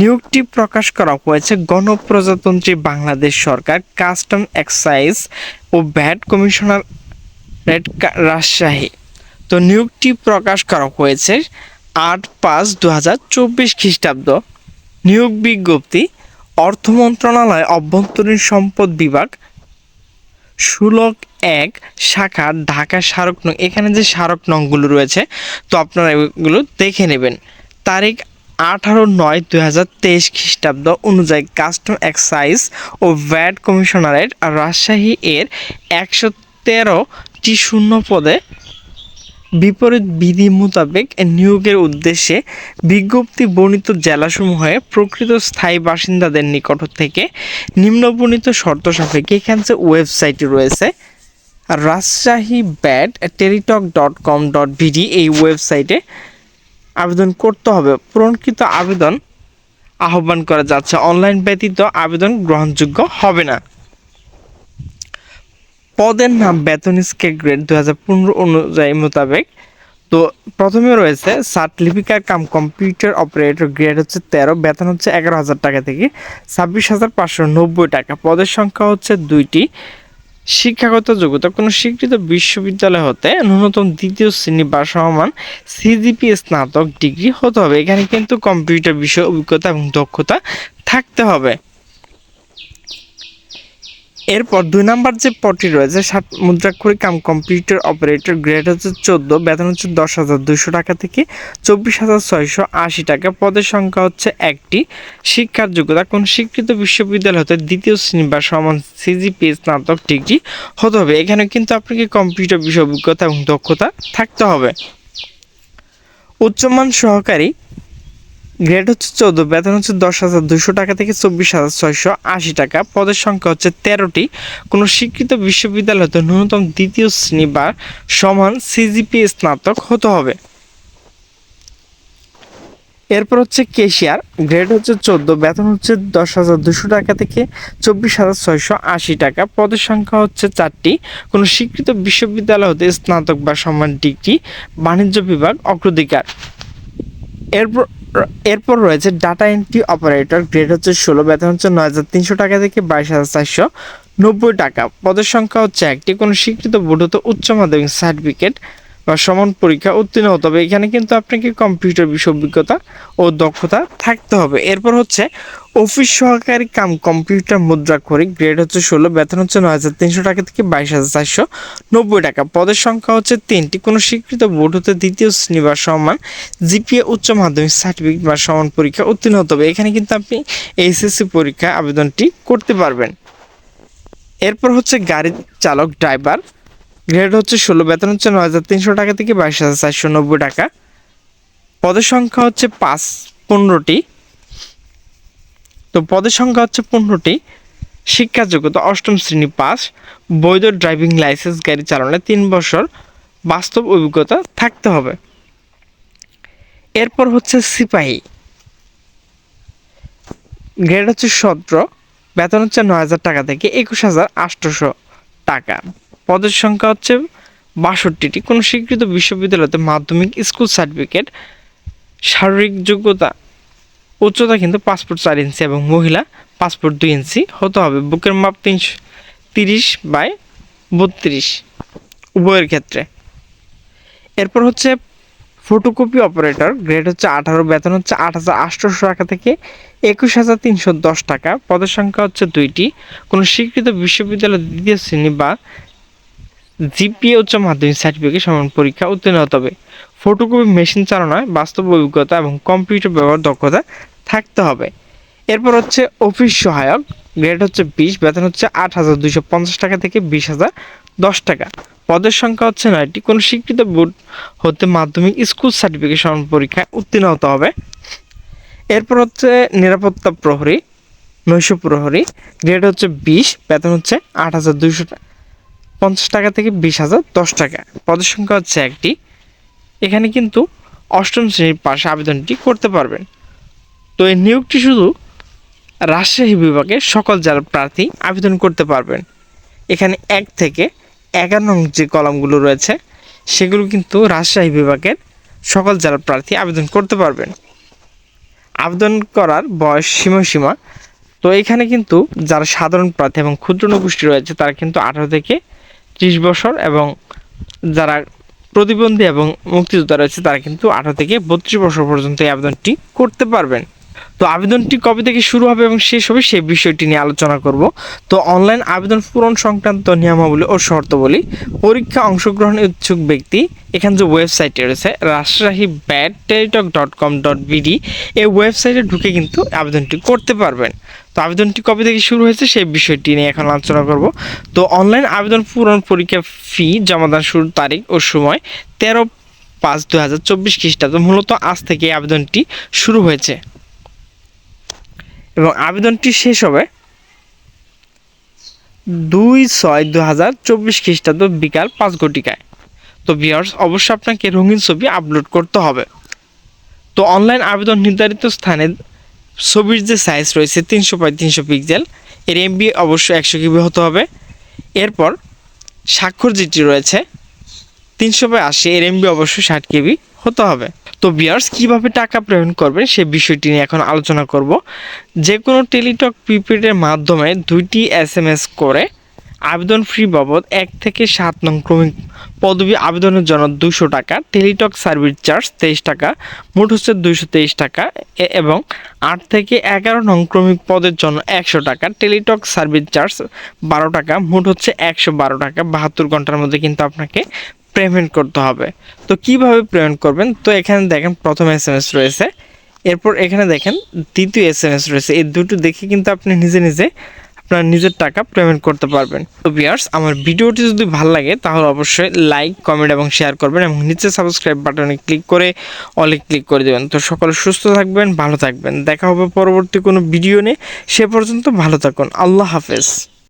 নিয়োগটি প্রকাশ করা হয়েছে গণপ্রজাতন্ত্রী বাংলাদেশ সরকার, কাস্টম এক্সাইজ ও ভ্যাট কমিশনার রেড রাজশাহী। তো নিয়োগটি প্রকাশ করা হয়েছে আট পাঁচ দু হাজার চব্বিশ খ্রিস্টাব্দ। নিয়োগ বিজ্ঞপ্তি, অর্থ মন্ত্রণালয় অভ্যন্তরীণ সম্পদ বিভাগ, সুলক এক, শাখা, ঢাকা স্মারক নং, এখানে যে স্মারক নংগুলো রয়েছে, তো আপনারা এগুলো দেখে নেবেন। তারিখ আঠারো নয় দুই হাজার তেইশ খ্রিস্টাব্দ অনুযায়ী কাস্টম এক্সাইজ ও ভ্যাট কমিশনারেট রাজশাহী এর একশো তেরোটি শূন্য পদে বিপরীত বিধি মোতাবেক নিয়োগের উদ্দেশ্যে বিজ্ঞপ্তি বর্ণিত জেলাসমূহে প্রকৃত স্থায়ী বাসিন্দাদের নিকট থেকে নিম্নবর্ণিত শর্ত সাপেক্ষে এখানে ওয়েবসাইটটি রয়েছে। Rajshahi VAT Teletalk dot com dot BD এই ওয়েবসাইটে আবেদন করতে হবে। পূরণকৃত আবেদন আহ্বান করা যাচ্ছে। অনলাইন ব্যতীত আবেদন গ্রহণযোগ্য হবে না। পদের নাম বেতন স্কেল গ্রেড দু হাজার পনেরো অনুযায়ী মোতাবেক। তো প্রথমে রয়েছে সার্টিফিকার কাম কম্পিউটার অপারেটর গ্রেড হচ্ছে তেরো, বেতন হচ্ছে এগারো হাজার টাকা থেকে ছাব্বিশ হাজার পাঁচশো নব্বই টাকা। পদের সংখ্যা হচ্ছে দুইটি। শিক্ষাগত যোগ্যতা, কোনো স্বীকৃত বিশ্ববিদ্যালয় হতে ন্যূনতম দ্বিতীয় শ্রেণি বা সমান সিজিপি স্নাতক ডিগ্রি হতে হবে। এখানে কিন্তু কম্পিউটার বিষয়ে অভিজ্ঞতা এবং দক্ষতা থাকতে হবে। এরপর দুই নাম্বার যে পদটি রয়েছে, সাত মুদ্রাক্ষরিক কাম কম্পিউটার অপারেটর গ্রেড হচ্ছে চোদ্দ, বেতন হচ্ছে দশ হাজার দুশো টাকা থেকে চব্বিশ হাজার ছয়শো আশি টাকা। পদের সংখ্যা হচ্ছে একটি। শিক্ষার যোগ্যতা, কোন স্বীকৃত বিশ্ববিদ্যালয় হতে দ্বিতীয় শ্রেণি বা সমান সিজিপি স্নাতক ডিগ্রি হতে হবে। এখানে কিন্তু আপনাকে কম্পিউটার বিষয় অভিজ্ঞতা এবং দক্ষতা থাকতে হবে। উচ্চমান সহকারী গ্রেড হচ্ছে চোদ্দ, বেতন হচ্ছে দশ হাজার দুশো টাকা থেকে চব্বিশ হাজার ছয়শো আশি টাকা। পদের সংখ্যা হচ্ছে তেরোটি। কোনো স্বীকৃত বিশ্ববিদ্যালয় হতে ন্যূনতম দ্বিতীয় শ্রেণি বা সমান সিজিপি স্নাতক হতে হবে। এরপর হচ্ছে কেশিয়ার গ্রেড হচ্ছে চোদ্দ, বেতন হচ্ছে দশ হাজার দুশো টাকা থেকে চব্বিশ হাজার ছয়শো আশি টাকা। পদের সংখ্যা হচ্ছে চারটি। কোনো স্বীকৃত বিশ্ববিদ্যালয় হতে স্নাতক বা সমান ডিগ্রি, বাণিজ্য বিভাগ, অগ্রাধিকার। এরপর এরপর রয়েছে ডাটা এন্ট্রি অপারেটর গ্রেড হচ্ছে ষোলো, বেতন হচ্ছে নয় হাজার তিনশো টাকা থেকে বাইশ হাজার চারশো নব্বই টাকা। পদের সংখ্যা হচ্ছে একটি। কোনো স্বীকৃত বোর্ড হতে উচ্চ মাধ্যমিক সার্টিফিকেট বা সমান পরীক্ষা উত্তীর্ণ হতে হবে। এখানে কিন্তু আপনাকে কম্পিউটার বিষয় অভিজ্ঞতা ও দক্ষতা থাকতে হবে। এরপর হচ্ছে অফিস সহকারী কাম কম্পিউটার মুদ্রা করে গ্রেড হচ্ছে ষোলো, বেতন হচ্ছে নয় হাজার তিনশো টাকা থেকে বাইশ হাজার চারশো নব্বই টাকা। পদের সংখ্যা হচ্ছে তিনটি। কোনো স্বীকৃত বোর্ড হতে দ্বিতীয় শ্রেণি বা সমান জিপিএ উচ্চ মাধ্যমিক সার্টিফিকেট বা সমান পরীক্ষা উত্তীর্ণ হতে হবে। এখানে কিন্তু আপনি এইচএসসি পরীক্ষায় আবেদনটি করতে পারবেন। এরপর হচ্ছে গাড়ির চালক ড্রাইভার গ্রেড হচ্ছে ষোলো, বেতন হচ্ছে নয় হাজার তিনশো টাকা থেকে বাইশ হাজার চারশো নব্বই টাকা। পদের সংখ্যা হচ্ছে পাঁচ পনেরোটি। তো পদের সংখ্যা হচ্ছে পনেরোটি। শিক্ষা যোগ্যতা অষ্টম শ্রেণি পাস। বৈধ ড্রাইভিং লাইসেন্স, গাড়ি চালানো তিন বছর। বাস্তব অভিজ্ঞতা থাকতে হবে। এরপর হচ্ছে সিপাহী। গ্রেড হচ্ছে সতেরো, বেতন হচ্ছে নয় হাজার টাকা থেকে একুশ হাজার আটশোশো টাকা। পদের সংখ্যা হচ্ছে বাষট্টিটি। কোনো স্বীকৃত বিশ্ববিদ্যালয়তে মাধ্যমিক স্কুল সার্টিফিকেট, শারীরিক যোগ্যতা, উচ্চতা কিন্তু পাসপোর্ট চার ইঞ্চি এবং মহিলা পাসপোর্ট দুই ইঞ্চি হতে হবে। বুকের মাপ তিনশো, তিরিশ বাই বত্রিশ উভয়ের ক্ষেত্রে। এরপর হচ্ছে ফটোকপি অপারেটর, গ্রেড হচ্ছে আঠারো, বেতন হচ্ছে আট হাজার আটশোশো টাকা থেকে একুশ হাজার তিনশো দশ টাকা। পদের সংখ্যা হচ্ছে দুইটি। কোনো স্বীকৃত বিশ্ববিদ্যালয় দ্বিতীয় শ্রেণি বা জিপিএ উচ্চ মাধ্যমিক সার্টিফিকেট সমান পরীক্ষা উত্তীর্ণ হতে হবে। ফটোকপি মেশিন চালানোয় বাস্তব অভিজ্ঞতা এবং কম্পিউটার ব্যবহার দক্ষতা থাকতে হবে। এরপর হচ্ছে অফিস সহায়ক গ্রেড হচ্ছে বিশ, বেতন হচ্ছে আট হাজার দুইশো পঞ্চাশ টাকা থেকে বিশ হাজার দশ টাকা। পদের সংখ্যা হচ্ছে নয়টি। কোনো স্বীকৃত বোর্ড হতে মাধ্যমিক স্কুল সার্টিফিকেট সমান পরীক্ষায় উত্তীর্ণ হতে হবে। এরপর হচ্ছে নিরাপত্তা প্রহরী, নৈশ প্রহরী গ্রেড হচ্ছে বিশ, বেতন হচ্ছে আট হাজার দুইশো পঞ্চাশ টাকা থেকে বিশ হাজার, দশ টাকা। পদের সংখ্যা হচ্ছে একটি। এখানে কিন্তু অষ্টম শ্রেণির পাশে আবেদনটি করতে পারবেন। তো এই নিয়োগটি শুধু রাজশাহী বিভাগের সকল জেলার প্রার্থী আবেদন করতে পারবেন। এখানে এক থেকে এগারো নং যে কলামগুলো রয়েছে, সেগুলো কিন্তু রাজশাহী বিভাগের সকল জেলার প্রার্থী আবেদন করতে পারবেন। আবেদন করার বয়স সীমাসীমা। তো এখানে কিন্তু যারা সাধারণ প্রার্থী এবং ক্ষুদ্র নগোষ্ঠী রয়েছে, তারা কিন্তু আঠারো থেকে ত্রিশ বছর এবং যারা প্রতিবন্ধী এবং মুক্তিযোদ্ধা রয়েছে, তারা কিন্তু আঠারো থেকে বত্রিশ বছর পর্যন্ত এই আবেদনটি করতে পারবেন। তো আবেদনটি কবে থেকে শুরু হবে এবং শেষ হবে সেই বিষয়টি নিয়ে আলোচনা করব। তো অনলাইন আবেদন পূরণ সংক্রান্ত নিয়মাবলী ও শর্তাবলী, পরীক্ষা অংশগ্রহণ ইচ্ছুক ব্যক্তি, এখানে যে ওয়েবসাইটটি রয়েছে, Rajshahi VAT Teletalk dot com dot BD এই ওয়েবসাইটে ঢুকে কিন্তু আবেদনটি করতে পারবেন। তো আবেদনটি কবে থেকে শুরু হয়েছে সেই বিষয়টি নিয়ে এখন আলোচনা করব। তো অনলাইন আবেদন পূরণ পরীক্ষা ফি জমাদান শুরুর তারিখ ও সময় তেরো পাঁচ দু হাজার চব্বিশ খ্রিস্টাব্দ। মূলত আজ থেকে আবেদনটি শুরু হয়েছে। এবং আবেদনটি শেষ হবে দুই ছয় দু হাজার চব্বিশ খ্রিস্টাব্দ বিকাল পাঁচ ঘটিকায়। তো ভিওর্স অবশ্যই আপনাকে রঙিন ছবি আপলোড করতে হবে। তো অনলাইন আবেদন নির্ধারিত স্থানে ছবির যে সাইজ রয়েছে তিনশো বাই তিনশো পিক্সেল এর এমবি অবশ্যই একশো কিবি হতে হবে। এরপর স্বাক্ষর যেটি রয়েছে, তিনশো বাই আশি, এর এমবি অবশ্যই ষাট কেবি হতে হবে। তো বিয়ার্স কীভাবে টাকা প্রেরণ করবেন সে বিষয়টি নিয়ে এখন আলোচনা করব। যে কোনো টেলিটক প্রিপেডের মাধ্যমে দুইটি এস এম এস করে আবেদন ফ্রি বাবদ এক থেকে সাত নং ক্রমিক পদবি আবেদনের জন্য দুশো টাকা, টেলিটক সার্ভিস চার্জ তেইশ টাকা, মোট হচ্ছে দুইশো তেইশ টাকা এবং আট থেকে এগারো নং ক্রমিক পদের জন্য একশো টাকা, টেলিটক সার্ভিস চার্জ বারো টাকা, মোট হচ্ছে একশো বারো টাকা। বাহাত্তর ঘণ্টার মধ্যে কিন্তু আপনাকে পেমেন্ট করতে হবে। তো কীভাবে পেমেন্ট করবেন? তো এখানে দেখেন প্রথম এস এম এস রয়েছে। এরপর এখানে দেখেন দ্বিতীয় এস এম এস রয়েছে। এই দুটো দেখে কিন্তু আপনি নিজে নিজে আপনার নিজের টাকা পেমেন্ট করতে পারবেন। তো বিয়ার্স আমার ভিডিওটি যদি ভালো লাগে, তাহলে অবশ্যই লাইক কমেন্ট এবং শেয়ার করবেন এবং নিচে সাবস্ক্রাইব বাটনে ক্লিক করে অলে ক্লিক করে দেবেন। তো সকলে সুস্থ থাকবেন, ভালো থাকবেন। দেখা হবে পরবর্তী কোনো ভিডিও নিয়ে। সে পর্যন্ত ভালো থাকুন। আল্লাহ হাফেজ।